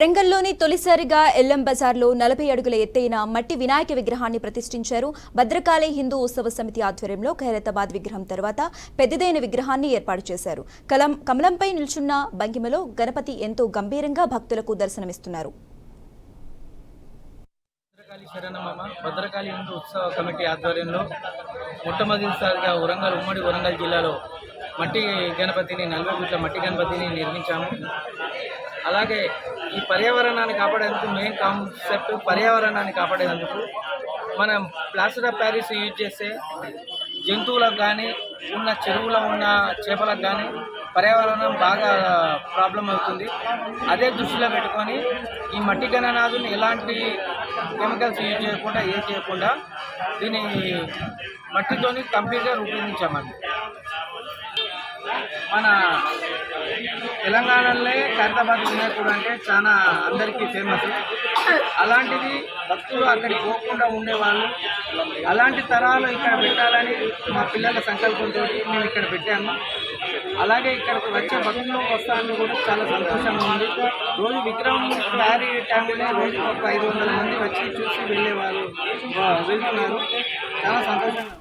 వరంగల్లోని తొలిసారిగా ఎల్ఎం బజార్లో నలభై అడుగుల ఎత్తైన మట్టి వినాయక విగ్రహాన్ని ప్రతిష్ఠించారు భద్రకాళి హిందూ ఉత్సవ సమితి ఆధ్వర్యంలో ఖైరతాబాద్ విగ్రహం తర్వాత పెద్దదైన విగ్రహాన్ని ఏర్పాటు చేశారు. కలం కమలంపై నిల్చున్న భంగిమలో గణపతి ఎంతో గంభీరంగా భక్తులకు దర్శనమిస్తున్నారు. భద్రకాళి భద్రకాళి హిందూ ఉత్సవ కమిటీ ఆధ్వర్యంలో మొట్టమొదటిసారిగా వరంగల్ ఉమ్మడి వరంగల్ జిల్లాలో మట్టి గణపతిని నలభై గుట్ల మట్టి గణపతిని నిర్మించాము. అలాగే ఈ పర్యావరణాన్ని కాపాడేందుకు మెయిన్ కాన్సెప్ట్ పర్యావరణాన్ని కాపాడేందుకు మనం ప్లాస్టర్ ఆఫ్ ప్యారిస్ యూజ్ చేస్తే జంతువులకు కానీ ఉన్న చెరువులో ఉన్న చేపలకు కానీ పర్యావరణం బాగా ప్రాబ్లం అవుతుంది. అదే దృష్టిలో పెట్టుకొని ఈ మట్టి గణనాథుని ఎలాంటి కెమికల్స్ యూజ్ చేయకుండా ఏం చేయకుండా దీన్ని మట్టితోని కంప్లీట్గా రూపొందించామండి. మన తెలంగాణలో ఖైరతాబాద్ వినాయకుడు అంటే చాలా అందరికీ ఫేమస్ అలాంటిది భక్తులు అక్కడికి పోకుండా ఉండేవాళ్ళు. అలాంటి తరాలు ఇక్కడ పెట్టాలని మా పిల్లల సంకల్పంతో మేము ఇక్కడ పెట్టాము. అలాగే ఇక్కడికి వచ్చే భక్తులు వస్తాను కూడా చాలా సంతోషంగా ఉంది. రోజు విగ్రహం తయారీ టైంలో రోజు ఒక ఐదు వందల మంది వచ్చి చూసి వెళ్ళేవాళ్ళు వెళ్తున్నారు. చాలా సంతోషంగా